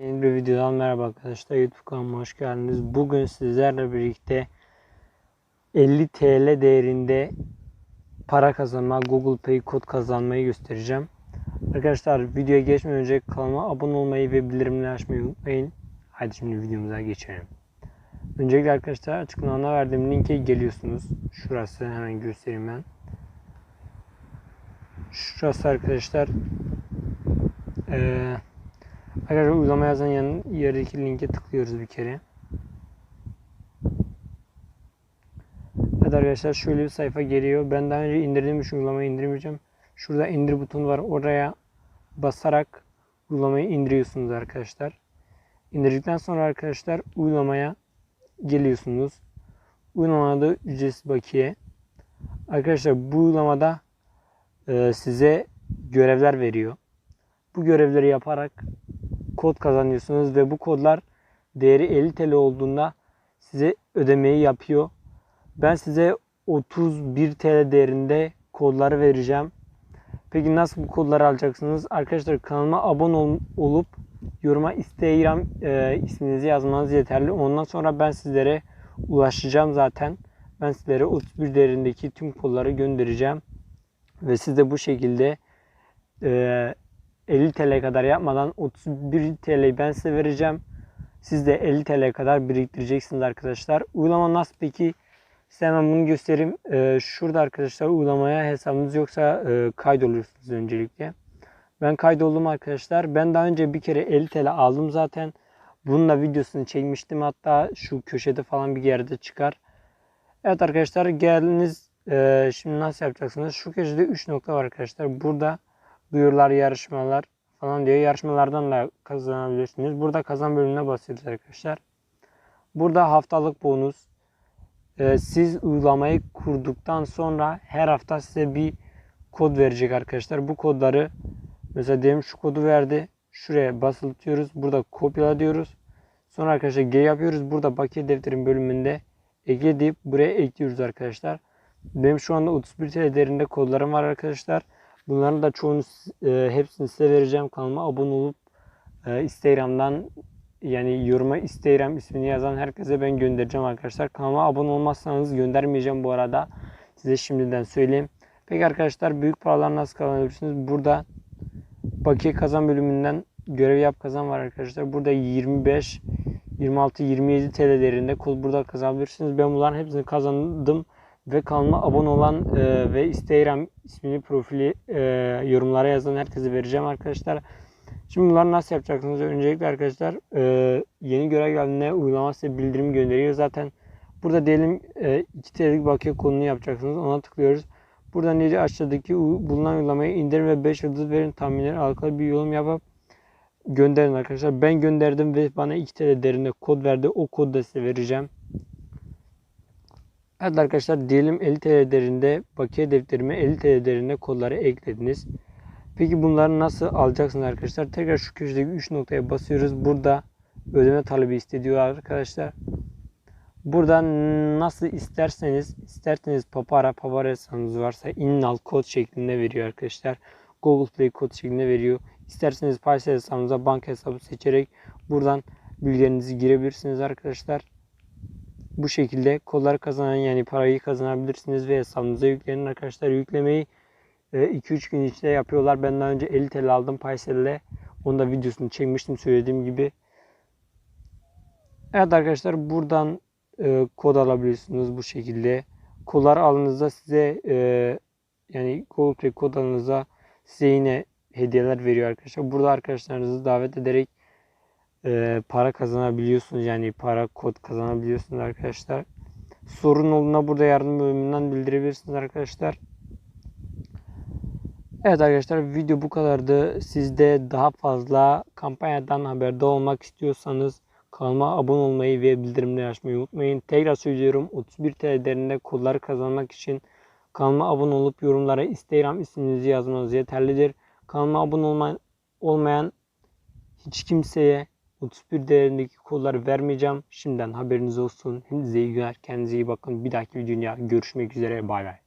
Yeni bir videodan merhaba arkadaşlar. YouTube kanalıma hoş geldiniz. Bugün sizlerle birlikte 50 TL değerinde para kazanma, Google Pay kod kazanmayı göstereceğim. Arkadaşlar videoya geçmeden önce kanalıma abone olmayı ve bildirimleri açmayı unutmayın. Hadi şimdi videomuza geçelim. Öncelikle arkadaşlar açıklamana verdiğim linke geliyorsunuz. Şurası hemen göstereyim ben. Şurası arkadaşlar eee Arkadaşlar uygulama yazan yan, yerdeki linke tıklıyoruz bir kere. Evet arkadaşlar şöyle bir sayfa geliyor. Ben daha önce indirdiğim için uygulamayı indirmeyeceğim. Şurada indir butonu var. Oraya basarak uygulamayı indiriyorsunuz arkadaşlar. İndirdikten sonra arkadaşlar uygulamaya geliyorsunuz. Uygulamada ücretsiz bakiye. Arkadaşlar bu uygulamada e, size görevler veriyor. Bu görevleri yaparak kod kazanıyorsunuz ve bu kodlar değeri 50 TL olduğunda size ödemeyi yapıyor. Ben size 31 TL değerinde kodları vereceğim. Peki nasıl bu kodları alacaksınız? Arkadaşlar kanalıma abone ol, olup yoruma Instagram e, isminizi yazmanız yeterli. Ondan sonra ben sizlere ulaşacağım zaten. Ben sizlere 31 değerindeki tüm kodları göndereceğim. Ve siz de bu şekilde e, 50 TL kadar yapmadan 31 TL ben size vereceğim. Siz de 50 TL kadar biriktireceksiniz arkadaşlar. Uygulama nasıl peki? Size hemen bunu göstereyim. Ee, şurada arkadaşlar uygulamaya hesabınız yoksa e, kaydoluyorsunuz öncelikle. Ben kaydoldum arkadaşlar. Ben daha önce bir kere 50 TL aldım zaten. Bunun da videosunu çekmiştim. Hatta şu köşede falan bir yerde çıkar. Evet arkadaşlar geldiniz. Ee, şimdi nasıl yapacaksınız? Şu köşede 3 nokta var arkadaşlar. Burada duyurular, yarışmalar falan diyor. Yarışmalardan da kazanabilirsiniz. Burada kazan bölümüne basıyoruz arkadaşlar. Burada haftalık bonus. Ee, siz uygulamayı kurduktan sonra her hafta size bir kod verecek arkadaşlar. Bu kodları mesela diyelim şu kodu verdi. Şuraya basıltıyoruz. Burada kopyala diyoruz. Sonra arkadaşlar G yapıyoruz. Burada bakiye defterin bölümünde ekle deyip buraya ekliyoruz arkadaşlar. Benim şu anda 31 TL değerinde kodlarım var arkadaşlar. Bunların da çoğunu e, hepsini size vereceğim. Kanalıma abone olup e, Instagram'dan yani yoruma Instagram ismini yazan herkese ben göndereceğim arkadaşlar. Kanalıma abone olmazsanız göndermeyeceğim bu arada. Size şimdiden söyleyeyim. Peki arkadaşlar büyük paralar nasıl kazanabilirsiniz? Burada bakiye kazan bölümünden görev yap kazan var arkadaşlar. Burada 25 26 27 TL değerinde kod burada kazanabilirsiniz. Ben bunların hepsini kazandım ve kanalıma abone olan e, ve Instagram ismini profili e, yorumlara yazan herkese vereceğim arkadaşlar. Şimdi bunları nasıl yapacaksınız? Öncelikle arkadaşlar e, yeni görev geldiğinde uygulama size bildirim gönderiyor. Zaten burada diyelim e, 2 TL'lik bakiye kodunu yapacaksınız. Ona tıklıyoruz. Buradan neydi aşağıdaki bulunan uygulamayı indirin ve 5 yıldız verin tahminleri alakalı bir yorum yapıp gönderin arkadaşlar. Ben gönderdim ve bana 2 TL değerinde kod verdi. O kodu da size vereceğim. Evet arkadaşlar diyelim 50 TL değerinde bakiye defterime 50 TL değerinde kodları eklediniz. Peki bunları nasıl alacaksınız arkadaşlar? Tekrar şu köşedeki 3 noktaya basıyoruz. Burada ödeme talebi istediyor arkadaşlar. Buradan nasıl isterseniz, isterseniz Papara, Papara hesabınız varsa innal kod şeklinde veriyor arkadaşlar. Google Play kod şeklinde veriyor. İsterseniz Paysel hesabınıza banka hesabı seçerek buradan bilgilerinizi girebilirsiniz arkadaşlar. Bu şekilde kollar kazanan yani parayı kazanabilirsiniz ve hesabınıza yüklenin arkadaşlar. Yüklemeyi 2-3 e, gün içinde yapıyorlar. Ben daha önce 50 TL aldım Paysel'le. Onu da videosunu çekmiştim söylediğim gibi. Evet arkadaşlar buradan e, kod alabiliyorsunuz bu şekilde. Kodlar aldığınızda size e, yani Google Play kod aldığınızda size yine hediyeler veriyor arkadaşlar. Burada arkadaşlarınızı davet ederek e, para kazanabiliyorsunuz. Yani para kod kazanabiliyorsunuz arkadaşlar. Sorun olduğunda burada yardım bölümünden bildirebilirsiniz arkadaşlar. Evet arkadaşlar video bu kadardı. Siz de daha fazla kampanyadan haberdar olmak istiyorsanız kanalıma abone olmayı ve bildirimleri açmayı unutmayın. Tekrar söylüyorum 31 TL değerinde kodları kazanmak için kanalıma abone olup yorumlara Instagram isminizi yazmanız yeterlidir. Kanalıma abone olmayan, olmayan hiç kimseye 31 değerindeki kodları vermeyeceğim. Şimdiden haberiniz olsun. Hepinize iyi günler. Kendinize iyi bakın. Bir dahaki videoda görüşmek üzere. Bay bay.